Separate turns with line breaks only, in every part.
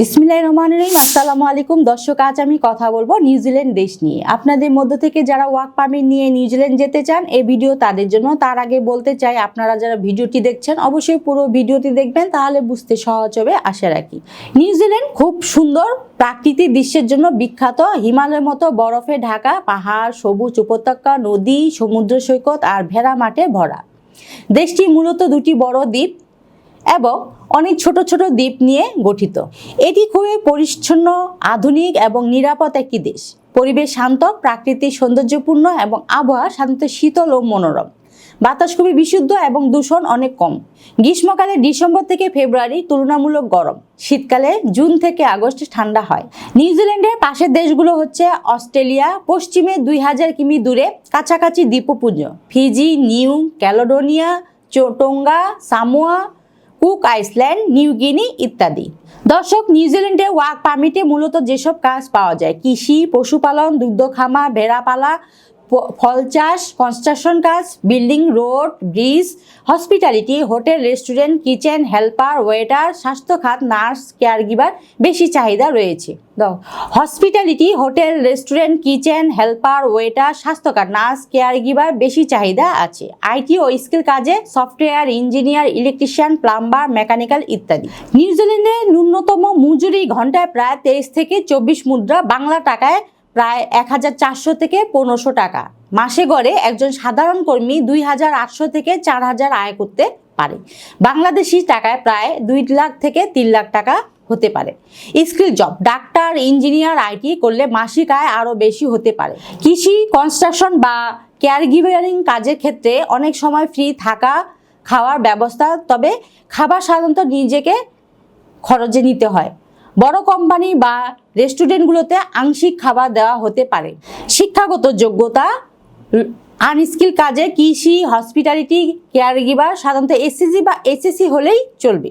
বিসমিল্লাহির রহমানির রহিম। আসসালামু আলাইকুম। দর্শক, আজ আমি কথা বলব নিউজিল্যান্ড দেশ নিয়ে। আপনাদের মধ্য থেকে যারা ওয়ার্ক পারমিট নিয়ে নিউজিল্যান্ড যেতে চান, এই ভিডিও তাদের জন্য। তার আগে বলতে চাই, আপনারা যারা ভিডিওটি দেখছেন, অবশ্যই পুরো ভিডিওটি দেখবেন, তাহলে বুঝতে সহজ হবে, আশা রাখি। নিউজিল্যান্ড খুব সুন্দর প্রাকৃতিক দৃশ্যের জন্য বিখ্যাত। হিমালয়ের মতো বরফে ঢাকা, পাহাড়, সবুজ উপত্যকা, নদী, সমুদ্র সৈকত আর ভেড়া মাঠে ভরা। দেশটি মূলত দুটি বড় দ্বীপ এবং অনেক ছোট ছোট দ্বীপ নিয়ে গঠিত। এটি খুবই পরিচ্ছন্ন, আধুনিক এবং নিরাপদ একটি দেশ। পরিবেশ শান্ত, প্রাকৃতিক সৌন্দর্যপূর্ণ এবং আবহাওয়া সাধারণত শীতল ও মনোরম। বাতাস খুবই বিশুদ্ধ এবং দূষণ অনেক কম। গ্রীষ্মকালে ডিসেম্বর থেকে ফেব্রুয়ারি তুলনামূলক গরম। শীতকালে জুন থেকে আগস্ট ঠান্ডা হয়। নিউজিল্যান্ডের পাশের দেশগুলো হচ্ছে অস্ট্রেলিয়া, পশ্চিমে দুই হাজার কিমি দূরে কাছাকাছি দ্বীপপুঞ্জ। Fiji, New Caledonia, চোটোঙ্গা, Samoa Cook, Island, New Guinea ইত্যাদি। দর্শক নিউজিল্যান্ডে ওয়ার্ক পারমিটে মূলত যেসব কাজ পাওয়া যায়, কৃষি, পশুপালন, দুগ্ধ খামার ভেড়া পালা ফল চাষ কনস্ট্রাকশন কাজ building road bridge hospitality hotel restaurant kitchen helper waiter স্বাস্থ্য খাত নার্স কেয়ার গিভার বেশি চাহিদা রয়েছে। Hospitality hotel restaurant kitchen helper waiter স্বাস্থ্য নার্স কেয়ার গিভার বেশি চাহিদা আছে। আইটি ও স্কিল কাজে software engineer electrician plumber mechanical ইত্যাদি। নিউজিল্যান্ডে ন্যূনতম মজুরি ঘন্টায় প্রায় তেইশ থেকে চব্বিশ মুদ্রা বাংলা টাকায় প্রায় এক হাজার চারশো থেকে পনেরোশো টাকা। মাসে গড়ে একজন সাধারণ কর্মী দুই হাজার আটশো থেকে চার হাজার আয় করতে পারে। বাংলাদেশি টাকায় প্রায় দুই লাখ থেকে তিন লাখ টাকা হতে পারে। Skill job, doctor, engineer IT করলে মাসিক আয় আরও বেশি হতে পারে। কৃষি, কনস্ট্রাকশন বা কেয়ার গিভারিং কাজের ক্ষেত্রে অনেক সময় ফ্রি থাকা, খাওয়ার ব্যবস্থা, তবে খাবার সাধারণত নিজেকে খরচে নিতে হয়। বড় কোম্পানি বা রেস্টুরেন্টগুলোতে আংশিক খাবার দেওয়া হতে পারে। শিক্ষাগত যোগ্যতা আনস্কিল কাজে কৃষি হসপিটালিটি কেয়ার গিভার সাধারণত এসএসসি বা এসএসসি হলেই চলবে।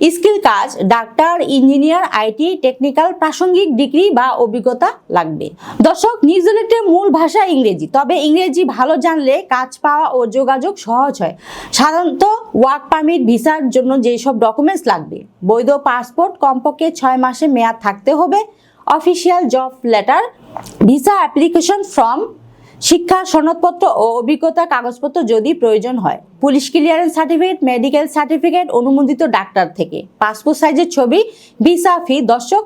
স্কিল কাজ, ডাক্তার, ইঞ্জিনিয়ার, আইটি, টেকনিক্যাল, প্রাসঙ্গিক ডিগ্রি বা অভিজ্ঞতা লাগবে। দর্শক নিউজিল্যান্ডের মূল ভাষা ইংরেজি, তবে ইংরেজি ভালো জানলে কাজ পাওয়া ও যোগাযোগ সহজ হয়। সাধারণত ওয়ার্ক পারমিট, ভিসার জন্য যেসব ডকুমেন্টস লাগবে, বৈধ পাসপোর্ট, কমপক্ষে ছয় মাসে মেয়াদ থাকতে হবে, official job letter, visa application form শিক্ষা, সনদপত্র ও অভিজ্ঞতা কাগজপত্র যদি প্রয়োজন হয়, police clearance certificate, medical certificate, অনুমোদিত ডাক্তার থেকে। পাসপোর্ট সাইজের ছবি, ভিসা ফি। দর্শক,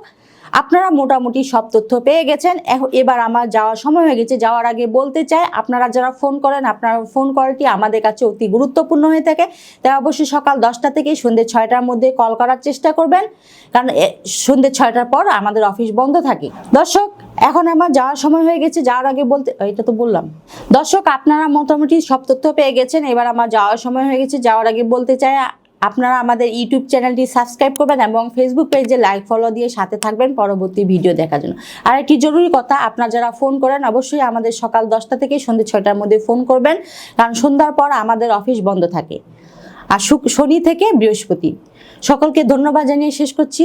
আপনারা মোটামুটি সব তথ্য পেয়ে গেছেন। এবার আমার যাওয়ার সময় হয়ে গেছে। যাওয়ার আগে বলতে চাই, আপনারা যারা ফোন করেন, আপনার ফোন কলটি আমাদের কাছে অতি গুরুত্বপূর্ণ হয়ে থাকে। তাই অবশ্যই সকাল দশটা থেকে সন্ধ্যে ছয়টার মধ্যে কল করার চেষ্টা করবেন। কারণ সন্ধ্যে ছয়টার পর আমাদের অফিস বন্ধ থাকে। দর্শক এখন আমার যাওয়ার সময় হয়ে গেছে, যাওয়ার আগে বলতে এটা তো বললাম। দর্শক, আপনারা মোটামুটি সব তথ্য পেয়ে গেছেন, এবার আমার যাওয়ার সময় হয়ে গেছে, যাওয়ার আগে বলতে চাই, আপনারা আমাদের ইউটিউব চ্যানেলটি সাবস্ক্রাইব করবেন এবং ফেসবুক পেজে লাইক ফলো দিয়ে সাথে থাকবেন পরবর্তী ভিডিও দেখার জন্য। আর একটি জরুরি কথা, আপনারা যারা ফোন করেন, অবশ্যই আমাদের সকাল দশটা থেকে সন্ধ্যে ছয়টার মধ্যে ফোন করবেন, কারণ সন্ধ্যার পর আমাদের অফিস বন্ধ থাকে। আর শনি থেকে বৃহস্পতি। সকলকে ধন্যবাদ জানিয়ে শেষ করছি।